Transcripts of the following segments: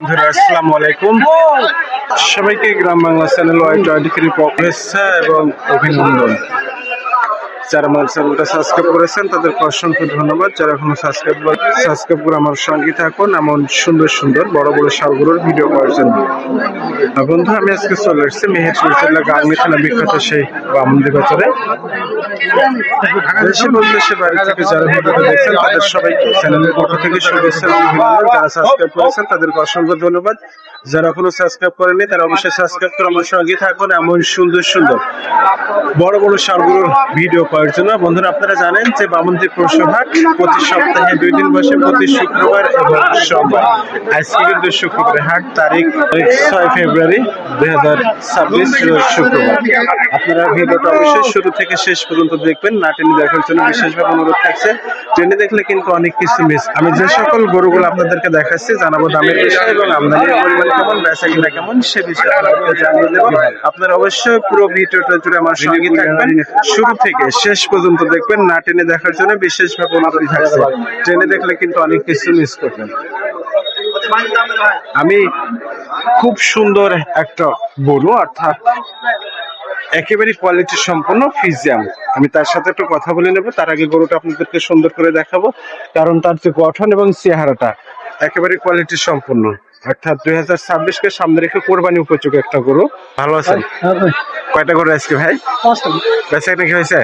বন্ধুরা আসসালামু আলাইকুম। সবাইকে Gram Bangla channel Y twenty three শুভেচ্ছা এবং অভিনন্দন। যারা আমার চ্যানেলটা সাবস্ক্রাইব করেছেন, তাদেরকে অসংখ্য ধন্যবাদ। যারা এখনও সাবস্ক্রাইব সাবস্ক্রাইব করে আমার সঙ্গে থাকুন, এমন সুন্দর সুন্দর বড় বড় সারগুলোর ভিডিও করার জন্য। বন্ধু, আমি আজকে চলে এসেছি মেহেরপুর জেলা গাঙ্গি থানা বিখ্যাত সেই বামন্দি বাজারে। দেশে বলতেছে বাড়ি থেকে যারা চ্যানেলের পক্ষ ধন্যবাদ। যারা সাবস্ক্রাইব করেনি তারা অবশ্যই সাবস্ক্রাইব করে আমার সঙ্গে থাকুন, এমন সুন্দর সুন্দর বড় বড় সারগুলোর ভিডিও জন্য। বন্ধুরা, আপনারা জানেন যে প্রতি সপ্তাহে দুই দিন বসে প্রতি শুক্রবার এবং সোমবার। আজকে কিন্তু হাট, তারিখ ছয় ফেব্রুয়ারি দুই হাজার ছাব্বিশ শুক্রবার। আপনারা ভিডিওটা অবশ্যই শুরু থেকে শেষ পর্যন্ত দেখবেন। না টেনে দেখার জন্য বিশেষভাবে অনুরোধ থাকছে। ট্রেনে দেখলে কিন্তু অনেক কিছু মিস আমি যে সকল গরুগুলো আপনাদেরকে দেখাচ্ছি, জানাব দামের বিষয় এবং আমদানির পরিমাণ কেমন বেচা কিনা কেমন, সে বিষয়ে আপনাদেরকে জানিয়ে দেবো। আপনারা অবশ্যই পুরো ভিডিওটা জুড়ে আমার সঙ্গে থাকবেন। শুরু থেকে শেষ পর্যন্ত দেখবেন না টেনে দেখার জন্য বিশেষভাবে অনুরোধ থাকছে। ট্রেনে দেখলে কিন্তু অনেক কিছু মিস করবেন। আমি খুব সুন্দর একটা গরু অর্থাৎ একেবারে কোয়ালিটি সম্পন্ন ফিজিয়াম। আমি তার সাথে একটু কথা বলে নেব তার আগে গরুটা আপনাদেরকে সুন্দর করে দেখাবো কারণ তার যে গঠন এবং চেহারাটা একেবারে কোয়ালিটি সম্পন্ন। অর্থাৎ দুই হাজার ছাব্বিশকে সামনে রেখে কোরবানি উপযোগী একটা গরু। ভালো আছেন? কয়টা গরু আজকে ভাই? বেচা নাকি হয়েছে?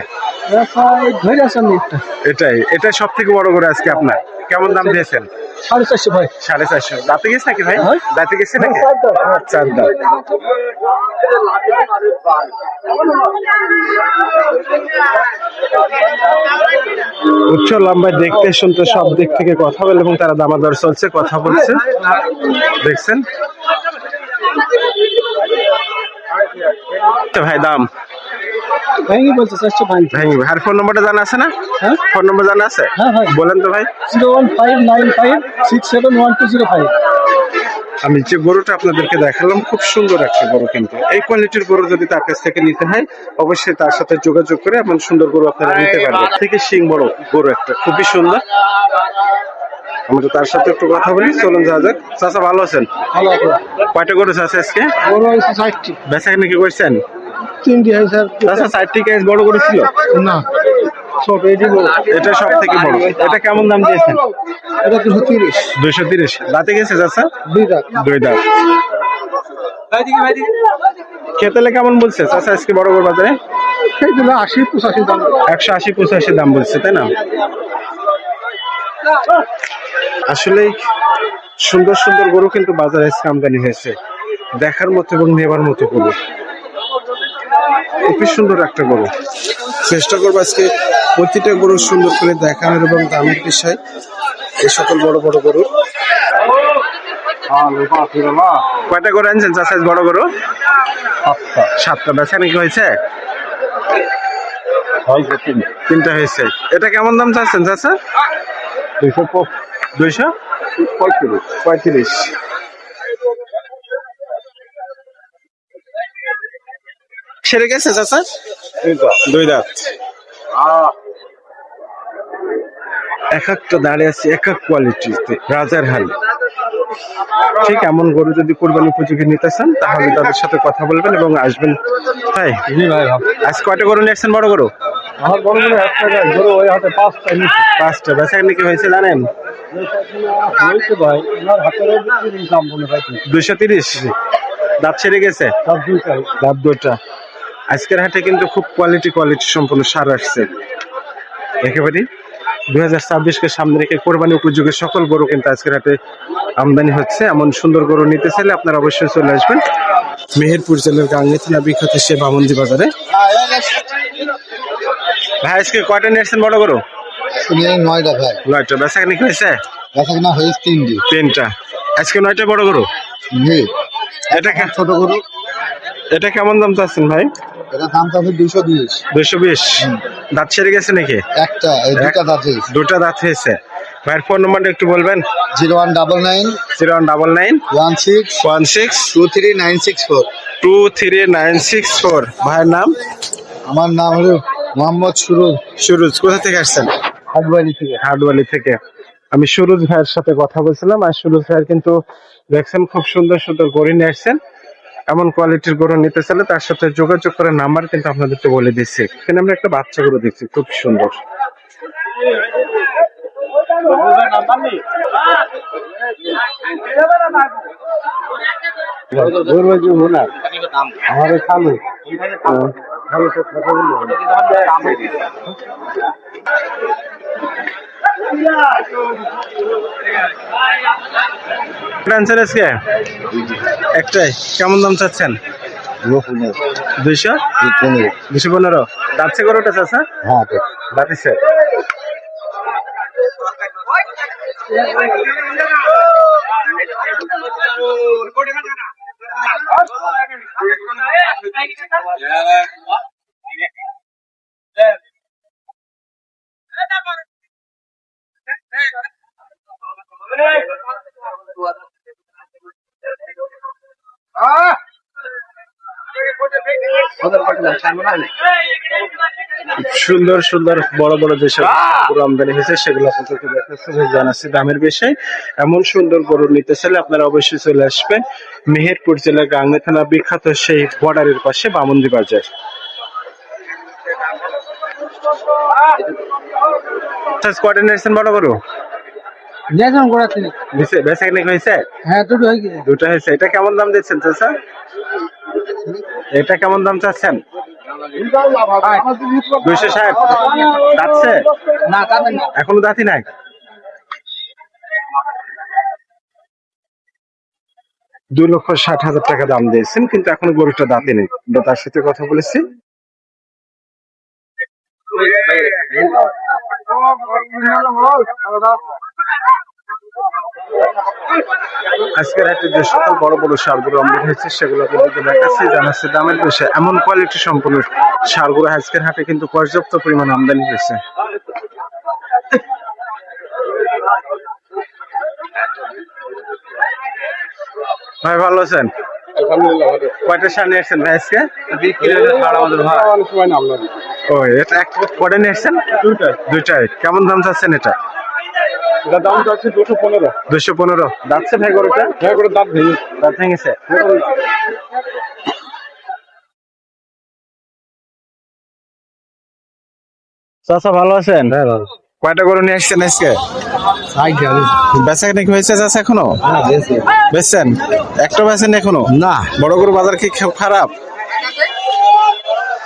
এটাই এটা সব থেকে বড় গরু আজকে আপনার। কেমন দাম দিয়েছেন? সাড়ে চারশো ভাই। সাড়ে চারশো। দাঁতে গেছে নাকি ভাই? হ্যাঁ। দাঁতে গেছে নাকি? চার দাঁত উচ্চ লম্বায় দেখতে শুনতে সব দিক থেকে কথা বলে এবং তারা দামাদর চলছে কথা বলছে। দেখছেন? ভাই দাম? ভেঙে বলছে চারশো ভাঙছে ভাই আর ফোন নম্বরটা জানা আছে না? হ্যাঁ? ফোন নম্বর জানা আছে? হ্যাঁ ভাই বলেন তো ভাই। Zero one five nine five six seven one two zero five আমি যে গরুটা আপনাদেরকে দেখালাম খুব সুন্দর একটা গরু কিন্তু। এই কোয়ালিটির গরু যদি তার কাছ থেকে নিতে হয় অবশ্যই তার সাথে যোগাযোগ করে এমন সুন্দর গরু আপনারা নিতে পারবেন। থেকে শিং বড় গরু একটা খুবই সুন্দর। আমরা তার সাথে একটু কথা বলি চলুন যা যাক। চাচা ভালো আছেন? ভালো আছে। কয়টা গরু আছে আজকে? বেচা নাকি করছেন? তিনটি আর চাচা চারটি কেস বড় ছিল? না। সব এটি বড়। এটা সব থেকে বড়। এটা কেমন দাম দিয়েছেন? এটা দুশো তিরিশ। দুইশো তিরিশ। দাঁতে গেছে চাচা? দুই দাঁত। দুই দাঁত। খেতেলে কেমন বলছে? চাচা আজকে বড় গরু বাজারে? সেইগুলো আশি পঁচাশি দাম। একশো আশি পঁচাশি দাম বলছে তাই না? আসলে সুন্দর সুন্দর গরু কিন্তু বাজারে আজকে আমদানি হয়েছে। দেখার মতো এবং নেবার মতো গরু। খুবই সুন্দর একটা গরু। চেষ্টা করব আজকে প্রতিটা গরু সুন্দর করে দেখানোর এবং দামের বিষয় এই সকল বড় বড় গরু। কয়টা গরু আনছেন? চাষা বড় গরু? সাতটা। বেচা নাকি হয়েছে? তিনটা হয়েছে। এটা কেমন দাম চাচ্ছেন চাচা? দুশো দুইশো? পঁয়ত্রিশ। পঁয়ত্রিশ। সেরে গেছে চাচা? দুই দাঁত। এক একটা দাঁড়িয়ে আছে এক এক কোয়ালিটিতে রাজার হাল ঠিক এমন গরু যদি কোরবানি উপযোগী নিতে চান তাহলে তাদের সাথে কথা বলবেন এবং আসবেন। তাই? আজ কয়টা গরু নিয়ে আসছেন বড় গরু? আমার বড় বড় এক টাকা ধরো ওই হাতে পাঁচটা পাঁচটা বেচা নাকি হয়েছে জানেন? দুইশো তিরিশ? দাঁত ছেড়ে গেছে? দাঁত দুটা আজকের হাটে কিন্তু খুব কোয়ালিটি কোয়ালিটি সম্পূর্ণ সার আসছে। একেবারে দুই হাজার ছাব্বিশকে সামনে রেখে কোরবানি উপযোগী সকল গরু কিন্তু আজকের হাটে আমদানি হচ্ছে। এমন সুন্দর গরু নিতে চাইলে আপনারা অবশ্যই চলে আসবেন মেহেরপুর জেলার গাঙ্গে থানা বিখ্যাত সে বামন্দি বাজারে। ভাই আজকে কয়টা নিয়ে আসছেন বড় গরু? নয়টা ভাই। নয়টা। বেচা নাকি হয়েছে? দেখা না হয়েছে তিনটি। তিনটা। আজকে নয়টা বড় গরু? জি। এটা ছোট গরু। এটা কেমন দাম চাচ্ছেন ভাই? এটা দাম চাচ্ছে দুইশো বিশ। দুইশো বিশ। দাঁত ছেড়ে গেছে নাকি? একটা দুটা দাঁতে দুটা দাঁত হয়েছে। ভাইয়ের ফোন নাম্বারটা একটু বলবেন? Zero one double nine. Zero one double nine. One six. One six. Two three nine six four. Two three nine six four. ভাইয়ের নাম? আমার নাম হলো মোহাম্মদ সুরুজ। সুরজ কোথা থেকে আসছেন? হাটবাড়ি থেকে। হাটওয়ালি থেকে। আমি সুরজ ভাইয়ের সাথে কথা বলছিলাম আর সুরজ ভাইয়ের কিন্তু দেখছেন খুব সুন্দর সুন্দর গরু নিয়ে আসছেন। এমন কোয়ালিটির গরু নিতে চাইলে তার সাথে যোগাযোগ করে নাম্বার কিন্তু আপনাদেরকে বলে দিচ্ছি এখানে আমরা একটা বাচ্চা গরু দেখছি খুব সুন্দর। আমাদের খালু খালু আনছেন আজকে একটাই কেমন দাম চাচ্ছেন? দুইশো? দুশো পনেরো। যাচ্ছে গরুটা চাষা হ্যাঁ দাঁতিছে সুন্দর সুন্দর বড় বড় যেসব গরু আমদানি হয়েছে সেগুলো আপনাদেরকে দেখাচ্ছি জানাচ্ছি দামের বিষয়। এমন সুন্দর গরু নিতে চাইলে আপনারা অবশ্যই চলে আসবেন মেহেরপুর জেলার গাংনী থানা বিখ্যাত সেই বর্ডারের পাশে বামন্দি বাজার। আচ্ছা, কয়টা নিয়েছেন বড় গরু? নিয়েছেন গোড়া তিনি বেচে কিনে হয়েছে? হ্যাঁ দুটো হয়ে দুটো হয়েছে। এটা কেমন দাম দিচ্ছেন চাচা? এটা কেমন দাম চাচ্ছেন? দুইশো ষাট। যাচ্ছে? এখনও দাঁতি নাই? দুই লক্ষ ষাট হাজার টাকা দাম দিয়েছেন কিন্তু এখনও গরুটা দাঁতে নেই। আমরা তার সাথে কথা বলেছি। আজকের হাটে যে সকল বড় বড় সারগুলো আমদানি হয়েছে সেগুলো আপনাদেরকে দেখাচ্ছি জানাচ্ছি দামের বিষয়ে। এমন কোয়ালিটি সম্পন্ন সারগুলো আজকের হাটে কিন্তু পর্যাপ্ত পরিমাণ আমদানি হয়েছে। ভাই ভালো আছেন? কয়টা সার নিয়ে আসছেন ভাই আজকে? ও এটা এক কটা নিয়ে আসছেন? দুইটাই। কেমন দাম চাচ্ছেন এটা? এটা দাম যাচ্ছে দুশো পনেরো। দুশো পনেরো। যাচ্ছে ভাই গরুটা করে দাম ভেঙে দাঁত ভেঙেছে। চাচা ভালো আছেন? হ্যাঁ ভালো। কয়টা গরু নিয়ে আসছেন আজকে? বেচা নাকি হয়েছে চাচা এখনও? বেচছেন? একটা বেচেন এখনও? না। বড় গরু বাজার কি খারাপ?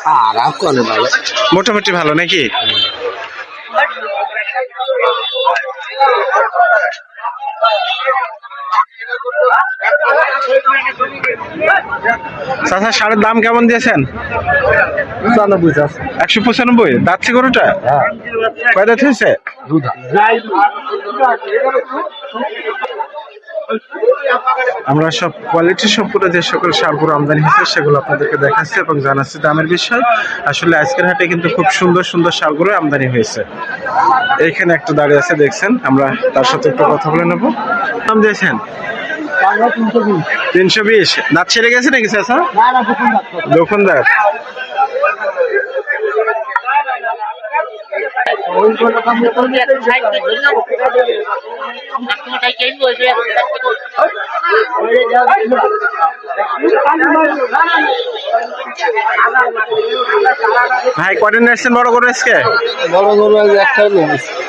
খারাপ করে ভালো। মোটামুটি ভালো নাকি? চাচা সারের দাম কেমন দিয়েছেন? পঁচানব্বই একশো পঁচানব্বই? দাচ্ছে গরুটা? কয় দাঁত হয়েছে? আমরা সব কোয়ালিটি সম্পূর্ণ যে সকল সারগুলো আমদানি হয়েছে সেগুলো আপনাদেরকে দেখাচ্ছি এবং জানাচ্ছি দামের বিষয়। আসলে আজকের হাটে কিন্তু খুব সুন্দর সুন্দর সারগুলো আমদানি হয়েছে। এইখানে একটা দাঁড়িয়ে আছে দেখছেন? আমরা তার সাথে একটু কথা বলে নেব। দাম দিয়েছেন? তিনশো বিশ। দাঁত ছেড়ে গেছে নাকি করে দাম ভাই কদিন এসছেন বড় করে আজকে? বড় গরু আজ একটাই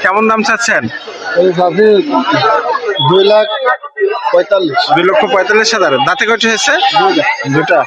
কেমন দাম চাচ্ছেন? দুই লাখ পঁয়তাল্লিশ। দুই লক্ষ পঁয়তাল্লিশ হাজার। দাঁতে কয়টা হয়েছে? দুটা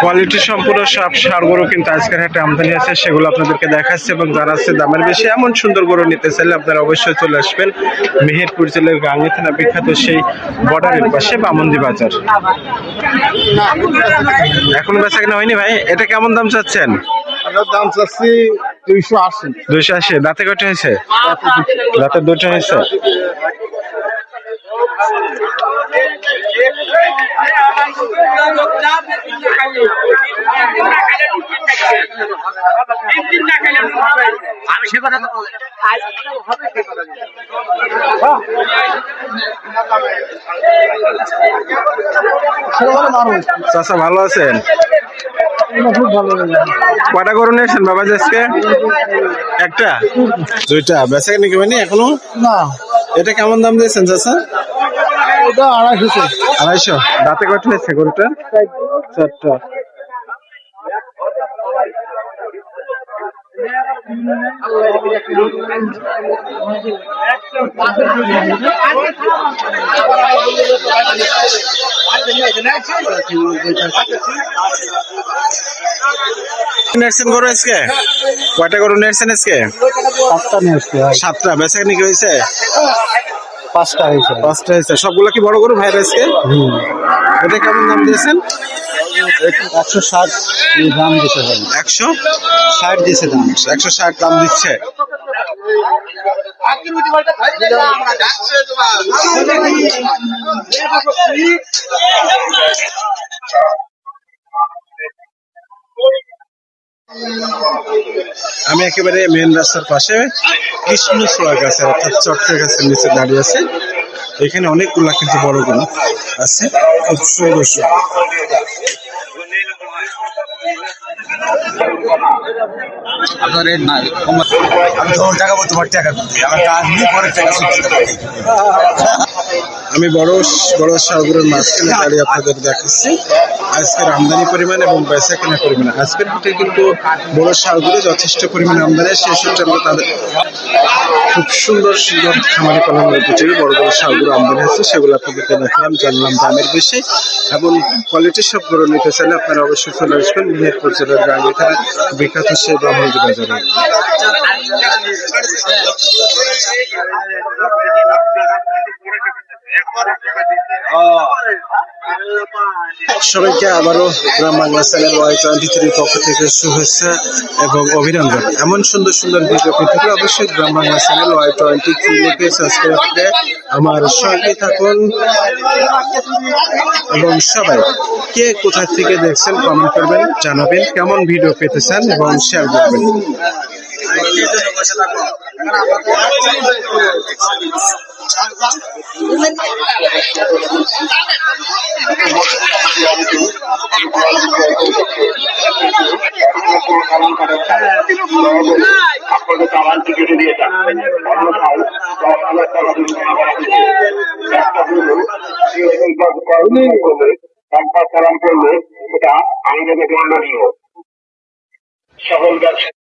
কোয়ালিটি সম্পূর্ণ সব সার গরু কিন্তু আজকের হাটে আমদানি আছে সেগুলো আপনাদেরকে দেখাচ্ছে এবং যারা আছে দামের বেশি এমন সুন্দর গরু নিতে চাইলে আপনারা অবশ্যই চলে আসবেন মেহেরপুর জেলার গাঙ্গি থানা বিখ্যাত সেই বর্ডারের পাশে বামন্দি বাজার। এখন বেচা কেনা হয়নি ভাই? এটা কেমন দাম চাচ্ছেন? দাম চাচ্ছি দুইশো আশি। দুইশো আশি। দাঁতে কয়টা হয়েছে? দাঁতে দুটো হয়েছে? আমি সে কথা তো চাচা ভালো আছেন? কয়টা গরু নিয়েছেন বাবা আজকে? একটা? দুইটা। বেচা কিনে কেমনি এখনও? না। এটা কেমন দাম দিয়েছেন চাচা? ওটা আড়াইশো আড়াইশো। দাঁতে কয়টা হয়েছে গরুটা? চারটা। নেটছেন গরু আজকে? কয়টা গরু নেটছেন আজকে? পাঁচটা নিয়ে সাতটা। বেচা কিনে কি হয়েছে? পাঁচটা হয়েছে। পাঁচটা হয়েছে। সবগুলো কি বড় গরু ভাইয়ের আজকে? হুম। এটা কেমন দাম দিয়েছেন? একশো ষাট দাম দিতে হবে। একশো ষাট দিয়েছে দাম। একশো ষাট দাম দিচ্ছে। আমি একেবারে মেন রাস্তার পাশে কৃষ্ণচূড়া গাছের অর্থাৎ চট্টের গাছের নিচে দাঁড়িয়ে আছে। এখানে অনেকগুলা কিন্তু বড়গুলো আছে সুন্দর সুন্দর। আপনার রেট নাই আমি তোমার টাকা বলতে পারি টাকা আমার কাজ নিয়ে পরে টাকা আমি বড় বড় সাগরের মাঝখানে দাঁড়িয়ে আপনাদের দেখাচ্ছি। আজকের আমদানি পরিমাণ এবং বেচা কেনা পরিমাণ। আজকের হাটে কিন্তু বড় সাগরে যথেষ্ট পরিমাণ আমদানি, সেই সূত্রে আমরা তাদের খুব সুন্দর সুন্দর খামারি পালনের উপযোগী বড় বড় সাগর আমদানি আছে সেগুলো আপনাদেরকে দেখলাম, জানলাম দামের বিষয়ে। এবং কোয়ালিটির সব গরু নিতে চাইলে আপনারা অবশ্যই চলে আসবেন মেহেরপুর জেলার গাঙ্গিথানা বিখ্যাত সেই ব্রাহ্মণী বাজারে। সবাইকে আবারও Gram Bangla channel Y twenty থ্রির পক্ষ থেকে শুভেচ্ছা এবং অভিনন্দন। এমন সুন্দর সুন্দর ভিডিও পেতে হলে অবশ্যই Gram Bangla channel Y twenty three লিখে সাবস্ক্রাইব করে আমার সঙ্গে থাকুন। এবং সবাই কে কোথা থেকে দেখছেন কমেন্ট করবেন, জানাবেন, কেমন ভিডিও পেতে চান এবং শেয়ার করবেন। চালান টিকিটে দিয়ে যান দশ হাজার টাকা জরিমানা করা হয়েছে একটা হলো আইনের দণ্ডনীয় সকল ব্যবসা